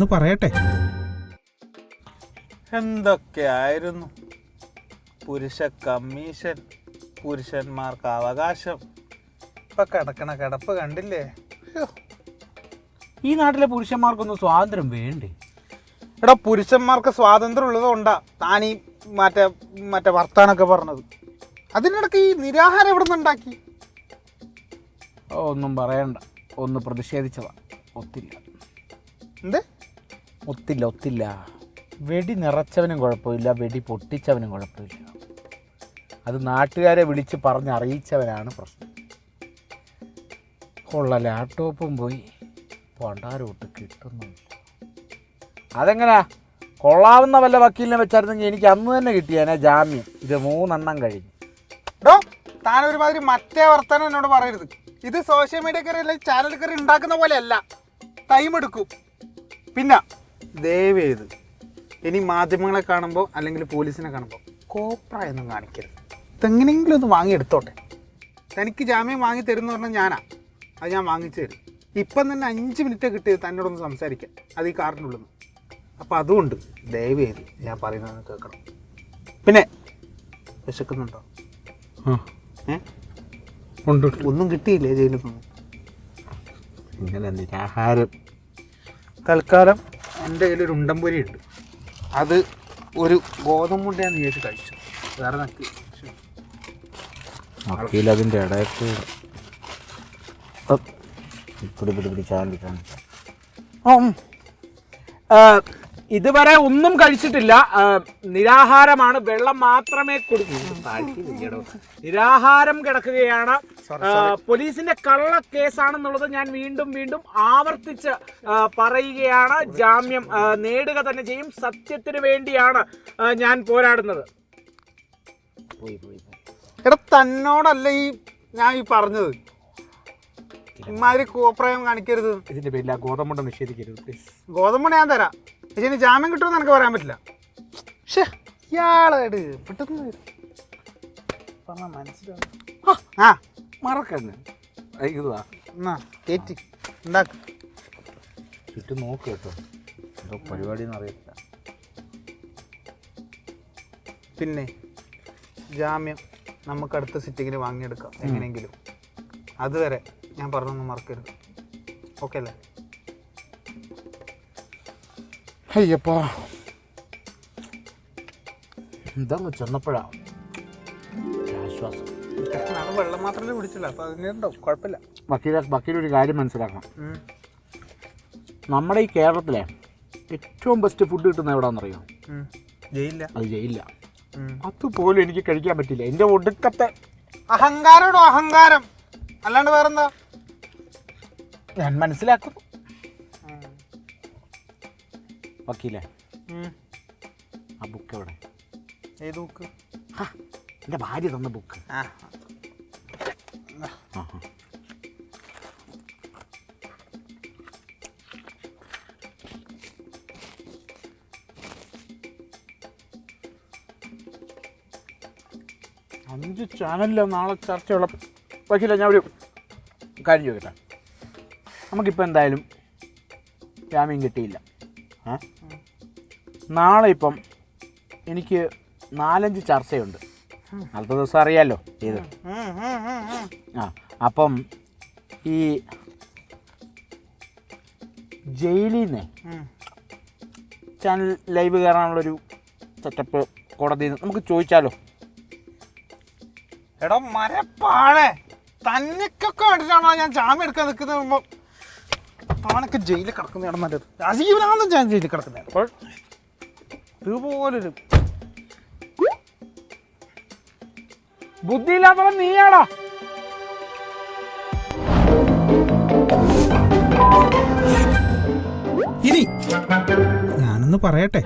ഞാനൊന്ന് പറയട്ടെ. എന്തൊക്കെയായിരുന്നു? പുരുഷ കമ്മീഷൻ പുരുഷന്മാർക്ക് അവകാശം. ഇപ്പൊ കിടക്കണ കിടപ്പ് കണ്ടില്ലേ? ഈ നാട്ടിലെ പുരുഷന്മാർക്കൊന്നും സ്വാതന്ത്ര്യം വേണ്ടേ? എടാ പുരുഷന്മാർക്ക് സ്വാതന്ത്ര്യം ഉള്ളതുകൊണ്ടാ ഈ മറ്റേ മറ്റേ വർത്താനൊക്കെ പറഞ്ഞത്. അതിനിടയ്ക്ക് ഈ നിരാഹാരം എവിടെ നിന്നുണ്ടാക്കി ഒന്നും പറയണ്ട. ഒന്ന് പ്രതിഷേധിച്ചതാ. ഒത്തില്ല എന്ത്? ഒത്തില്ല ഒത്തില്ല. വെടി നിറച്ചവനും കുഴപ്പമില്ല വെടി പൊട്ടിച്ചവനും കുഴപ്പമില്ല. അത് നാട്ടുകാരെ വിളിച്ച് പറഞ്ഞ് അറിയിച്ചവനാണ് പ്രശ്നം. ഉള്ള ലാപ്ടോപ്പും പോയി പണ്ടാരോട്ട് കിട്ടുന്നുണ്ട്. അതെങ്ങനെയാ കൊള്ളാവുന്ന വല്ല വക്കീലിനെ വെച്ചായിരുന്നെങ്കിൽ എനിക്ക് അന്ന് തന്നെ കിട്ടിയേനെ ജാമ്യം. ഇത് മൂന്നെണ്ണം കഴിഞ്ഞു. ഡോ താൻ ഒരുമാതിരി മറ്റേ വർത്താനം എന്നോട് പറയരുത്. ഇത് സോഷ്യൽ മീഡിയ കയറി അല്ലെങ്കിൽ ചാനൽ കയറി ഉണ്ടാക്കുന്ന പോലെയല്ല. ടൈം എടുക്കും. പിന്നെ ദയവ് ചെയ്ത് ഇനി മാധ്യമങ്ങളെ കാണുമ്പോൾ അല്ലെങ്കിൽ പോലീസിനെ കാണുമ്പോൾ കോപ്രായൊന്നും കാണിക്കരുത്. ഇതെങ്ങനെയെങ്കിലും ഒന്ന് വാങ്ങിയെടുത്തോട്ടെ. തനിക്ക് ജാമ്യം വാങ്ങി തരുമെന്ന് പറഞ്ഞാൽ ഞാനാ. അത് ഞാൻ വാങ്ങിച്ചു തരും. ഇപ്പം തന്നെ അഞ്ച് മിനിറ്റ് കിട്ടിയത് തന്നോടൊന്ന് സംസാരിക്കാം. അത് ഈ കാറിനുള്ളിൽ നിന്ന് അപ്പോൾ അതുകൊണ്ട് ദയവ് ചെയ്ത് ഞാൻ പറയുന്നത് കേൾക്കണം. പിന്നെ വിശക്കുന്നുണ്ടോ? ഏ? ഉണ്ട്. ഒന്നും കിട്ടിയില്ലേ ജയിലിൽ നിന്ന്? ഇങ്ങനെ ആഹാരം. തൽക്കാലം എന്റെ കയ്യിൽ ഒരു ഉണ്ടംപൊരി ഉണ്ട്. അത് ഒരു ഗോതമ്പുണ്ടയാന്ന് വിചാരിച്ച് കഴിച്ചു. വേറെ നക്ക് വക്കീലതിന്റെ ഇടയിൽ കൂടെ പിടി പിടി പിടി ചാണ്ടി ഇതുവരെ ഒന്നും കഴിച്ചിട്ടില്ല. നിരാഹാരമാണ്. വെള്ളം മാത്രമേ കുടിക്കൂ നിരാഹാരം കിടക്കുകയാണ്. പോലീസിന്റെ കള്ള കേസാണെന്നുള്ളത് ഞാൻ വീണ്ടും വീണ്ടും ആവർത്തിച്ച് പറയുകയാണ്. ജാമ്യം നേടുക തന്നെ ചെയ്യും. സത്യത്തിന് വേണ്ടിയാണ് ഞാൻ പോരാടുന്നത്. എടാ തന്നോടല്ല ഈ ഞാൻ ഈ പറഞ്ഞത്? ഇമാതിരി കോപ്രായം കാണിക്കരുത്. ഇതിന്റെ പേരിൽ ആ ഗോതമ്പുണ്ട നിഷേധിക്കരുത് പ്ലീസ് ഗോതമ്പ് ഞാൻ തരാം. പക്ഷെ ഇനി ജാമ്യം കിട്ടുമെന്ന് എനിക്ക് പറയാൻ പറ്റില്ല. പക്ഷേ ഇയാളേട് പെട്ടെന്ന് വരും. പറഞ്ഞാ മനസ്സിലാവും. ആ മറക്കന്ന് ഇതുവാ എന്നാ കയറ്റി ഉണ്ടാക്ക് ചുറ്റും നോക്ക് കേട്ടോ. എന്തോ പരിപാടി അറിയത്തില്ല. പിന്നെ ജാമ്യം നമുക്ക് അടുത്ത സിറ്റിങ്ങിന് വാങ്ങിയെടുക്കാം എങ്ങനെയെങ്കിലും. അതുവരെ. ഞാൻ പറഞ്ഞൊന്നും മറക്കരുത്. ഓക്കെ അല്ലേ? അയ്യപ്പാ. എന്താന്ന് ചെന്നപ്പോഴാ. ആശ്വാസം. വെള്ളം മാത്രമേ കുടിച്ചില്ല അപ്പോൾ അതിനുണ്ടോ കുഴപ്പമില്ല. വക്കീല വക്കീൽ ഒരു കാര്യം മനസ്സിലാക്കണം. നമ്മുടെ ഈ കേരളത്തിലെ ഏറ്റവും ബെസ്റ്റ് ഫുഡ് കിട്ടുന്ന എവിടെയാണെന്നറിയോ ഉം. ജയിലില്ല. അത് ജയില്ല ഉം. അതുപോലും എനിക്ക് കഴിക്കാൻ പറ്റില്ല. എന്റെ ഒടുക്കത്തെ അഹങ്കാരോടോ അഹങ്കാരം. അല്ലാണ്ട് വേറെന്താ? ഞാൻ മനസ്സിലാക്കും. വക്കീലേ ആ ബുക്ക് എവിടെ? ഏത് ബുക്ക് എന്റെ ഭാര്യ തന്ന ബുക്ക് അഞ്ച് ചാനലിലോ നാളെ ചർച്ചയുള്ള വക്കീല ഞാൻ ഒരു കാര്യം ചോദിക്കട്ടെ? നമുക്കിപ്പോൾ എന്തായാലും ജാമ്യം കിട്ടിയില്ല. ഏ നാളെ ഇപ്പം എനിക്ക് നാലഞ്ച് ചർച്ചയുണ്ട്. നാളത്തെ ദിവസം അറിയാമല്ലോ ചെയ്ത്. ആ അപ്പം ഈ ജയിലിൽ നിന്ന് ചാനൽ ലൈവ് കയറാനുള്ളൊരു സെറ്റപ്പ് കോടതിയിൽ നിന്ന് നമുക്ക് ചോദിച്ചാലോ? എടോ മരപ്പാഴേ തന്നെക്കൊക്കെ വേണ്ടിട്ടാണോ ഞാൻ ജാമ്യം എടുക്കാൻ നിൽക്കുന്നത്? താനൊക്കെ ജയിലിൽ കിടക്കുന്നതാണ് നല്ലത്. രാജീവനാണെന്ന് ഞാൻ ജയിലിൽ കിടക്കുന്നത് അപ്പോൾ? ഇതുപോലൊരു ബുദ്ധിയില്ലാത്തവൻ നീയാടാ. ഇനി ഞാനൊന്ന് പറയട്ടെ?